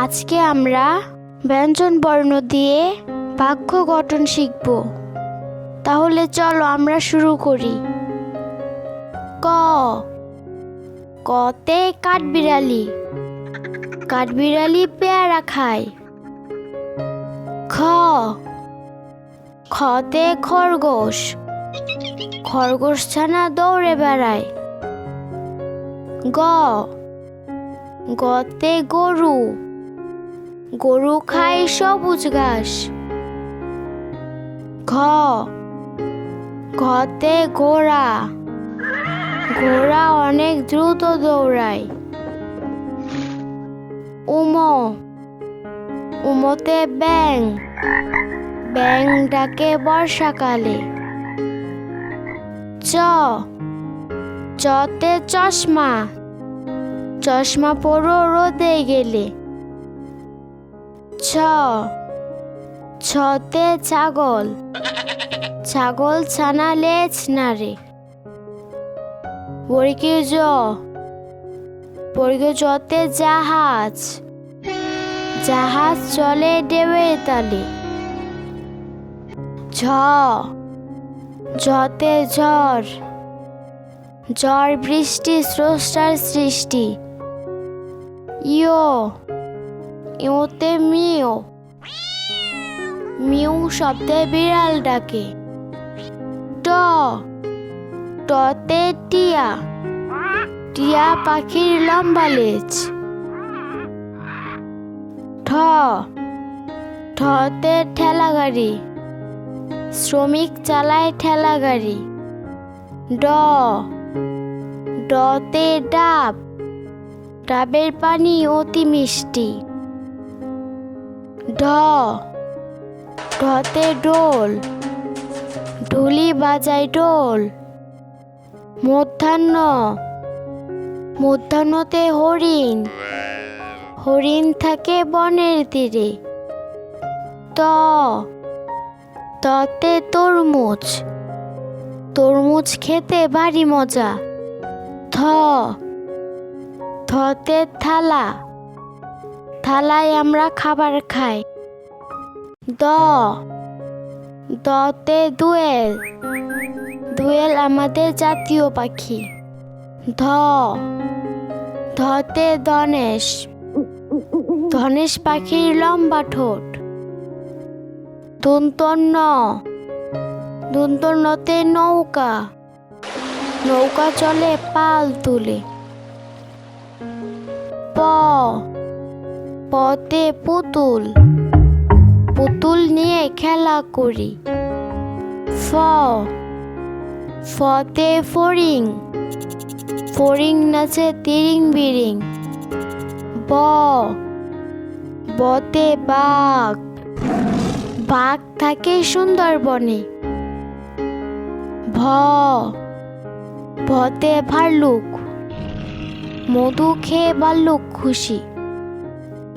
আজকে আমরা ব্যঞ্জন বর্ণ দিয়ে বাক্য গঠন শিখব। তাহলে চলো আমরা শুরু করি। ক। কতে কাঠবিড়ালি। কাঠবিড়ালি পেয়ারা খায়। খ। খতে খরগোশ। খরগোশ ছানা দৌড়ে বেড়ায়। গ। গতে গরু। গরু খায় সবুজ ঘাস। ঘ। ঘতে ঘোড়া। ঘোড়া অনেক দ্রুত দৌড়ায়। উম। উমতে ব্যাং ব্যাং ডাকে বর্ষাকালে। চ। চতে চশমা। চশমা পরো রোদে গেলে। ছ। ছতে ছাগল। ছাগল ছানা লেজ নাড়ে বর্গীয় জ। বর্গীয় জতে জাহাজ। জাহাজ চলে ডেবে তালে। ঝ। ঝতে ঝড়। ঝড় বৃষ্টি স্রষ্টার সৃষ্টি। ইয়ো। ইওতে মিও মিউ শব্দে বিড়াল ডাকে। ট। টতে টিয়া। টিয়া পাখির লম্বা লেজ। ঠ। ঠতে ঠেলা গাড়ি। শ্রমিক চালায় ঠেলা গাড়ি। ড। ডতে ডাব। ডাবের পানি অতি মিষ্টি। ঢ ঢতে ডোল। ঢুলি বাজায় ডোল। মধ্যাহ্ন। মধ্যাহ্নতে হরিণ। হরিণ থাকে বনের তীরে। ত। ততে তরমুজ। তরমুজ খেতে ভারী মজা। থ থতে থালা। থালায় আমরা খাবার খাই। দ। দতে দুয়েল। দুয়েল আমাদের জাতীয় পাখি। ধ। ধতে ধনেশ। ধনেশ পাখির লম্বা ঠোঁট। দন্তন্য দন্তন্যতে নৌকা। নৌকা চলে পাল তুলে। প। পতে পুতুল। পুতুল নিয়ে খেলা করি। ফ। ফতে ফড়িং। ফড়িং নাচে তিরিং বিরিং। ব। বতে বাঘ। বাঘ থাকে সুন্দরবনে। ভ। ভতে ভাল্লুক। মধু খেয়ে ভাল্লুক খুশি।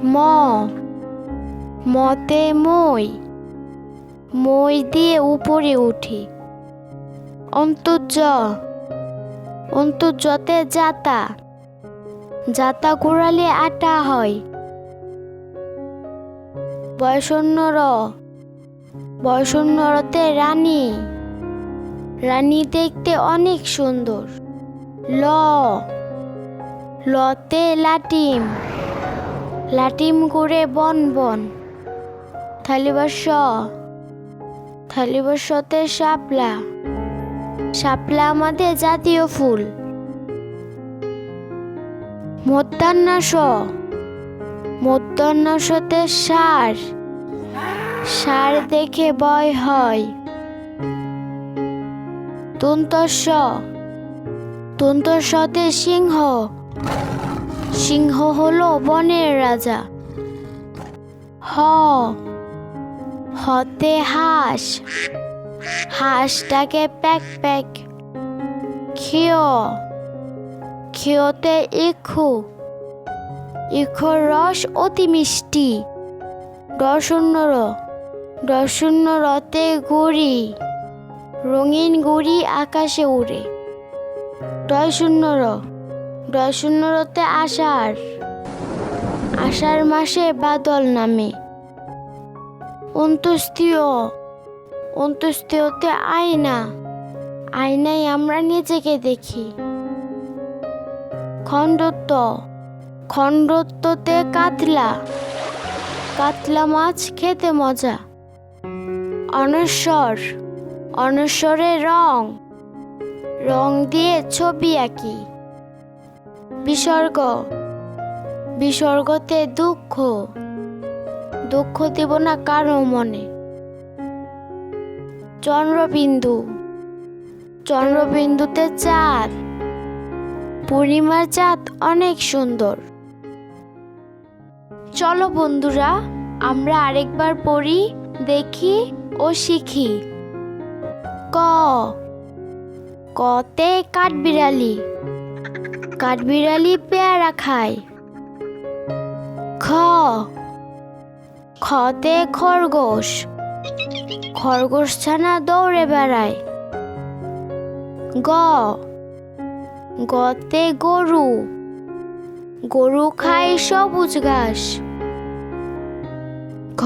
ম, মতে মই মই দিয়ে উপরে উঠি। অন্তর্য, অন্তর্যতে যাতা জাতা ঘোরালে আটা হয়। বয়সন্যর বয়সন্যরতে রানী রানী দেখতে অনেক সুন্দর। ল, লতে লাটিম। লাটিম করে বন বন। থালিবাস থালিবাসতে শাপলা। শাপলা আমাদের জাতীয় ফুল। মধ্যাহ্নাস মধ্যাহ্নাসতে সার। সার দেখে বয় হয়। দন্তস্ব দন্তস্বতে সিংহ। সিংহ হলো বনের রাজা। হ। হতে হাঁস। হাঁসটাকে প্যাক প্যাক। ক্ষিয়। ক্ষিয়তে ইক্ষু। ইক্ষুর রস অতি মিষ্টি। ডশূন্য দর্শন্যর রতে গুড়ি। রঙিন গুড়ি আকাশে উড়ে। ডয় শূন্যর ডয় আষাঢ়। আষাঢ় মাসে বাদল নামে। অন্ত্যেষ্টিয় অন্ত্যেষ্টিয়তে আয়না। আয়নায় আমরা নিজেকে দেখি। খণ্ডত্ব। খণ্ডত্বতে কাতলা। কাতলা মাছ খেতে মজা। অনস্বর অনস্বরে রং। রং দিয়ে ছবি আঁকি। বিসর্গ। বিসর্গতে দুঃখ। দুঃখ দেব না কারও মনে। চন্দ্রবিন্দু। চন্দ্রবিন্দুতে চাঁদ। পূর্ণিমার চাঁদ অনেক সুন্দর। চলো বন্ধুরা, আমরা আরেকবার পড়ি, দেখি ও শিখি। ক। কতে কাঠবিড়ালি। কাঠবিড়ালি পেয়ারা খায়। খ। খতে খরগোশ। খরগোশ ছানা দৌড়ে বেড়ায়। গ। গতে গরু। গরু খায় সবুজ ঘাস। ঘ।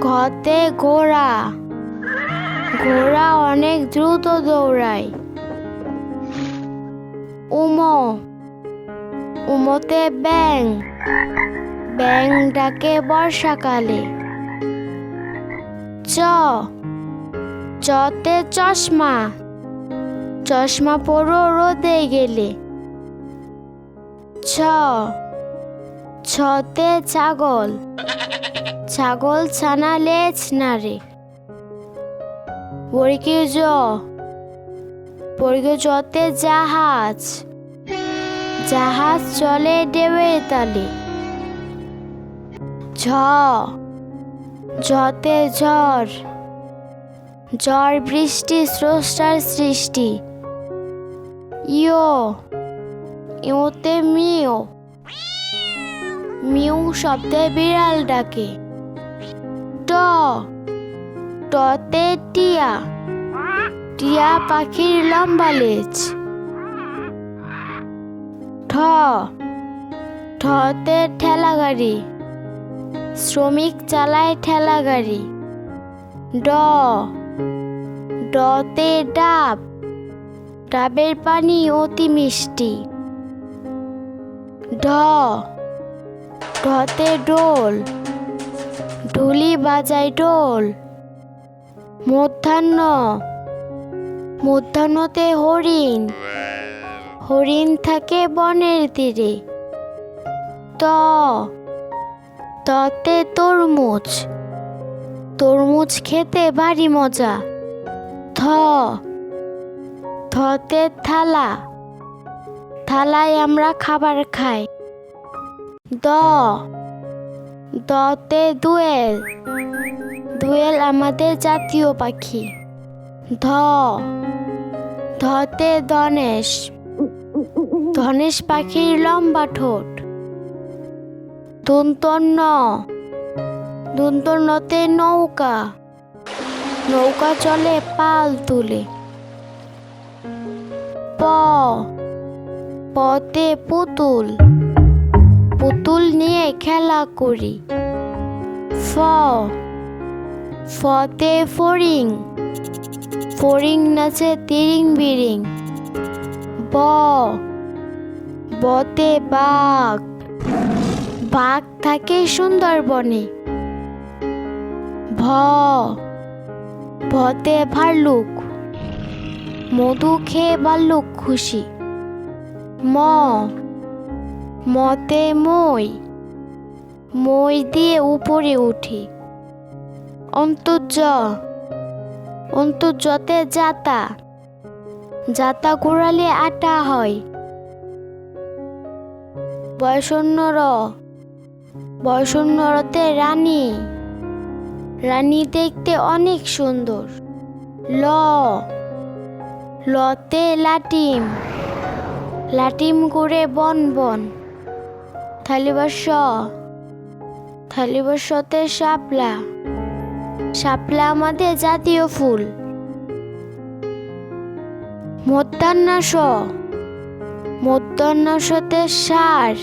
ঘতে ঘোড়া। ঘোড়া অনেক দ্রুত দৌড়ায়। উম, উমতে ব্যাং। ব্যাং ডাকে বর্ষাকালে। চ। চতে চশমা। চশমা পরো রোদে গেলে। ছ। ছতে ছাগল। ছাগল ছানা লেজ নারে। বর্গীয় জ? বর্গীয় জতে জাহাজ। জাহাজ চলে ডেবে তালে। ঝ। ঝতে ঝড়। ঝড় বৃষ্টি স্রষ্টার সৃষ্টি। ইয়ো। ইওতে মিও মিউ শব্দে বিড়াল ডাকে। ট। টতে টিয়া। টিয়া পাখির লম্বা লেজ। ঠ। ঠতে ঠেলা গাড়ি। শ্রমিক চালায় ঠেলা গাড়ি। ড। ডতে ডাব। ডাবের পানি অতি মিষ্টি। ঢ। ঢতে ডোল ঢুলি বাজায় ডোল মধ্যাহ্ন মধ্যাহ্নতে হরিণ। হরিণ থাকে বনের তীরে। ত। ততে তরমুজ। তরমুজ খেতে ভারী মজা। থ। থতে থালা। থালায় আমরা খাবার খাই। দ। দতে দুয়েল। দুয়েল আমাদের জাতীয় পাখি। ধ, ধতে ধনেশ ধনেশ পাখির লম্বা ঠোঁট দন্তন্য দন্তন্যতে নৌকা নৌকা চলে পাল তুলে, প পতে পুতুল পুতুল নিয়ে খেলা করি, ফ, ফতে ফড়িং ফড়িং নাচে তিরিং বিরিং। ব। বতে বাঘ। বাঘ থাকে সুন্দরবনে। ভ। ভতে ভাল্লুক। মধু খেয়ে ভাল্লুক খুশি। ম। মতে মই। মই দিয়ে উপরে উঠি। অন্তর্য। অন্তর্যতে জাতা জাতা ঘোরালে আটা হয়। বয়সন্য র রানী। রানী দেখতে অনেক সুন্দর। ল। লতে লাটিম। লাটিম করে বন বন। থালিবাস থালিবাসতে শাপলা। শাপলা আমাদের জাতীয় ফুল। মধ্যাহ্নাস মধ্যাহ্নাসতে সার।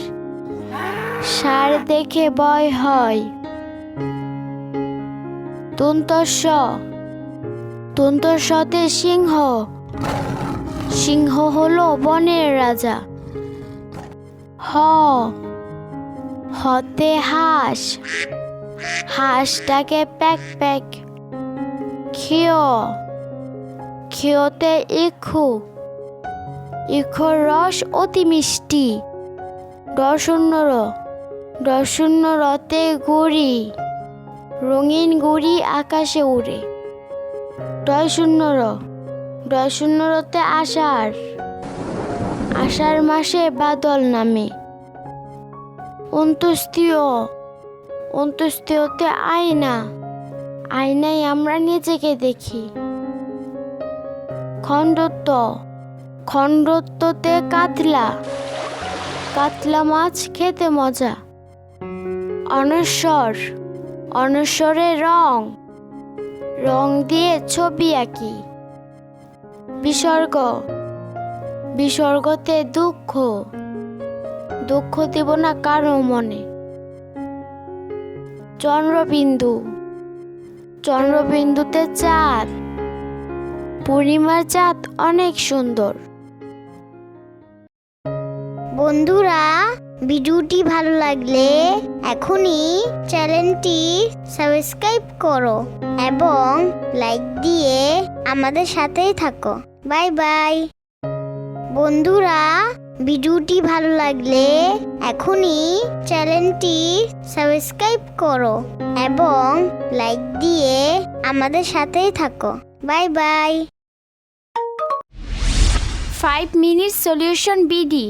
সার দেখে ভয় হয়। দন্তস্ব দন্তস্বতে সিংহ। সিংহ হলো বনের রাজা। হ। হতে হাঁস। হাঁসটাকে প্যাক প্যাক। ক্ষিয় ক্ষিয়তে ইক্ষু ইক্ষুর রস অতি মিষ্টি। দর্শন্যর দর্শন্যরতে গুড়ি। রঙিন গুড়ি আকাশে উড়ে। দয় শূন্যর দয় শূন্যরতে আষাঢ়। আষাঢ় মাসে বাদল নামে। অন্ত্যেষ্টিয় অন্ত্যেষ্টিয়তে আয়না। আয়নায় আমরা নিজেকে দেখি। খণ্ডত্ব। খণ্ডত্বতে কাতলা। কাতলা মাছ খেতে মজা। অনস্বর অনস্বরে রং। রং দিয়ে ছবি আঁকি। বিসর্গ। বিসর্গতে দুঃখ। দুঃখ দেব না কারও মনে। চন্দ্রবিন্দু। চন্দ্রবিন্দুতে চাঁদ। পূর্ণিমার চাঁদ অনেক সুন্দর। বন্ধুরা, ভিডিওটি ভালো লাগলে এখনই চ্যানেলটি সাবস্ক্রাইব করো এবং লাইক দিয়ে আমাদের সাথেই থাকো। Bye bye. বন্ধুরা ভিডিওটি ভালো লাগলে এখনই চ্যানেলটি সাবস্ক্রাইব করো এবং লাইক দিয়ে আমাদের সাথেই থাকো। Bye bye. Five minute solution BD.